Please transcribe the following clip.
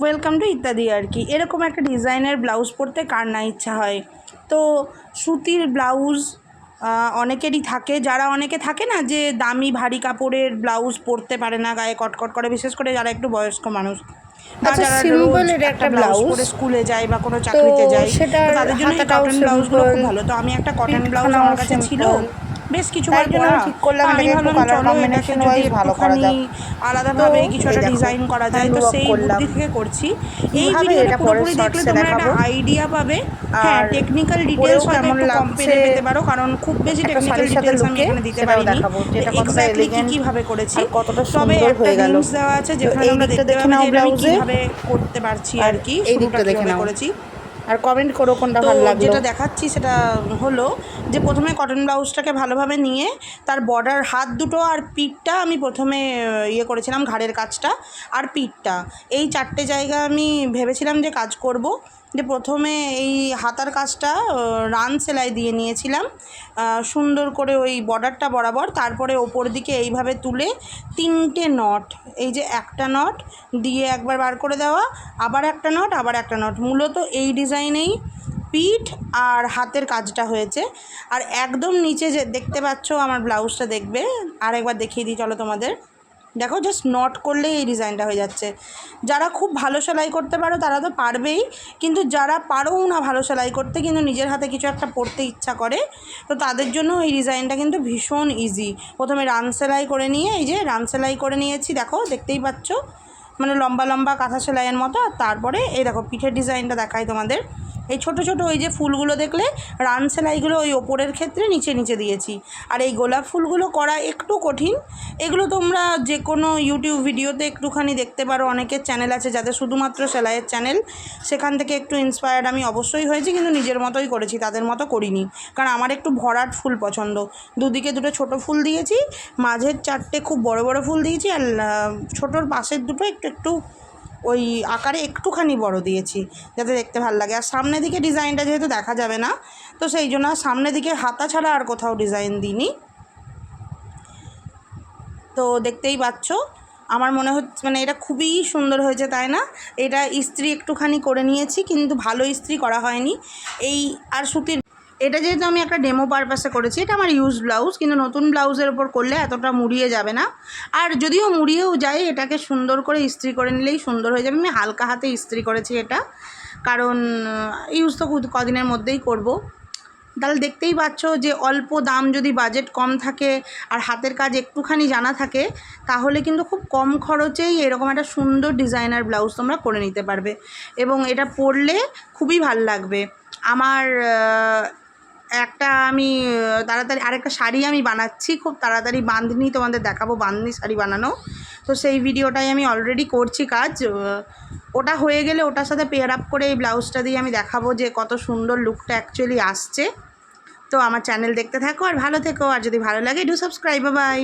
Welcome to ইত্যাদি আর কি। এরকম একটা ডিজাইনের ব্লাউজ পরতে কার না ইচ্ছা হয়। তো সুতির ব্লাউজ অনেকেরই থাকে। যারা অনেকে থাকে না যে দামি ভারী কাপড়ের ব্লাউজ পরতে পারে না গায়ে কটকট করে বিশেষ করে যারা একটু বয়স্ক মানুষ আচ্ছা, এর একটা ব্লাউজ পরে স্কুলে যায় বা কোনো চাকরিতে যায় তাদের জন্য কটন ব্লাউজগুলো খুব ভালো। তো আমি একটা কটন ব্লাউজ আমার কাছে ছিল। বেশ কিছু তাই বার জন্য ঠিক করলাম আমি ভাবলাম চলো এটাকে যদি একটুখানি আলাদাভাবে কিছু একটা ডিজাইন করা যায় তো সেই। বুদ্ধি থেকে করছি। এই ভিডিওটা পুরোপুরি দেখলে তোমরা একটা আইডিয়া পাবে। হ্যাঁ টেকনিক্যাল ডিটেলস হয়তো একটু কম পেলে পেতে পারো কারণ খুব বেশি টেকনিক্যাল ডিটেলস আমি এখানে দিতে পারিনি। এক্স্যাক্টলি কি কীভাবে করেছি? কতটা তবে একটা হয়ে দেওয়া আছে যেখানে আমরা দেখতে দেখে পাবো যে আমি কীভাবে করতে পারছি আর কি এই শুরুটা কীভাবে করেছি। আর কমেন্ট করো কোনটা ভালো লাগল। যেটা দেখাচ্ছি সেটা হলো যে প্রথমে কটন ব্লাউজটাকে ভালোভাবে নিয়ে তার বর্ডার হাত দুটো আর পিঠটা আমি প্রথমে ইয়ে করেছিলাম ঘাড়ের কাজটা আর পিঠটা। এই চারটে জায়গা আমি ভেবেছিলাম যে কাজ করব। যে প্রথমে এই হাতার কাজটা রান সেলাই দিয়ে নিয়েছিলাম। সুন্দর করে ওই বর্ডারটা বরাবর, তারপরে ওপর দিকে এইভাবে তুলে তিনটে নট, এই যে একটা নট দিয়ে একবার বার করে দেওয়া, আবার একটা নট, আবার একটা নট। মূলত এই ডিজাইনেই পিঠ আর হাতের কাজটা হয়েছে। আর একদম নিচে যে দেখতে পাচ্ছ, আমার ব্লাউজটা দেখবে আর একবার দেখিয়ে দিই, চলো তোমাদের। দেখো জাস্ট নট করলেই এই ডিজাইনটা হয়ে যাচ্ছে। যারা খুব ভালো সেলাই করতে পারো, তারা তো পারবেই, কিন্তু যারা পারোও না ভালো সেলাই করতে, কিন্তু নিজের হাতে কিছু একটা পড়তে ইচ্ছা করে, তো তাদের জন্য এই ডিজাইনটা কিন্তু ভীষণ ইজি প্রথমে রান সেলাই করে নিয়ে, এই যে রান সেলাই করে নিয়েছি, দেখো, দেখতেই পাচ্ছ? মানে লম্বা লম্বা কাঁথা সেলাইয়ের মতো, আর তারপরে এই দেখো, পিঠের ডিজাইনটা দেখাই তোমাদের। এই ছোট ছোট ওই যে ফুলগুলো দেখলে, রান সেলাইগুলো ওই ওপরের ক্ষেত্রে নিচে নিচে দিয়েছি। আর এই গোলাপ ফুলগুলো করা একটু কঠিন। এগুলো তোমরা যে কোনো ইউটিউব ভিডিওতে একটুখানি দেখতে পারো। অনেকের চ্যানেল আছে যাদের শুধুমাত্র সেলাইয়ের চ্যানেল। সেখান থেকে একটু ইন্সপায়ার্ড আমি অবশ্যই হয়েছি, কিন্তু নিজের মতোই করেছি, তাদের মতো করিনি। কারণ আমার একটু ভরাট ফুল পছন্দ। দুদিকে দুটো ছোট ফুল দিয়েছি, মাঝের চারটে খুব বড় বড় ফুল দিয়েছি, আর ছোটোর পাশের দুটো একটু একটু ওই আকারে একটুখানি বড় দিয়েছি, যাতে দেখতে ভালো লাগে। আর সামনের দিকে ডিজাইনটা যেহেতু দেখা যাবে না, তো সেই জন্য আর সামনের দিকে হাতা ছাড়া আর কোথাও ডিজাইন দিইনি। তো দেখতেই পাচ্ছ, আমার মনে হচ্ছে মানে এটা খুবই সুন্দর হয়েছে, তাই না? এটা ইস্ত্রি একটুখানি করে নিয়েছি, কিন্তু ভালো ইস্ত্রি করা হয়নি। এই আর সুতির এটা যেহেতু আমি একটা ডেমো পারপাসে করেছি, এটা আমার ইউজ ব্লাউজ কিন্তু নতুন ব্লাউজের ওপর করলে এতটা মুড়িয়ে যাবে না। আর যদিও মুড়িয়েও যায়, এটাকে সুন্দর করে ইস্ত্রি করে নিলেই সুন্দর হয়ে যাবে। আমি হালকা হাতে ইস্ত্রি করেছি এটা, কারণ ইউজ তো কদিনের মধ্যেই করব। তাহলে দেখতেই পাচ্ছ যে অল্প দাম যদি বাজেট কম থাকে আর হাতের কাজ একটুখানি জানা থাকে, তাহলে কিন্তু খুব কম খরচেই এরকম একটা সুন্দর ডিজাইনার ব্লাউজ তোমরা করে নিতে পারবে। এবং এটা পরলে খুবই ভালো লাগবে। আমার একটা আমি তাড়াতাড়ি আরেকটা শাড়ি আমি বানাচ্ছি, খুব তাড়াতাড়ি বাঁধনি তোমাদের দেখাবো, বাঁধনি শাড়ি বানানো। তো সেই ভিডিওটাই আমি অলরেডি করছি কাজ ওটা হয়ে গেলে ওটার সাথে পেয়ার আপ করে এই ব্লাউজটা দিয়ে আমি দেখাবো যে কত সুন্দর লুকটা অ্যাকচুয়ালি আসছে। তো আমার চ্যানেল দেখতে থাকো আর ভালো থেকো, আর যদি ভালো লাগে ডু সাবস্ক্রাইব বাই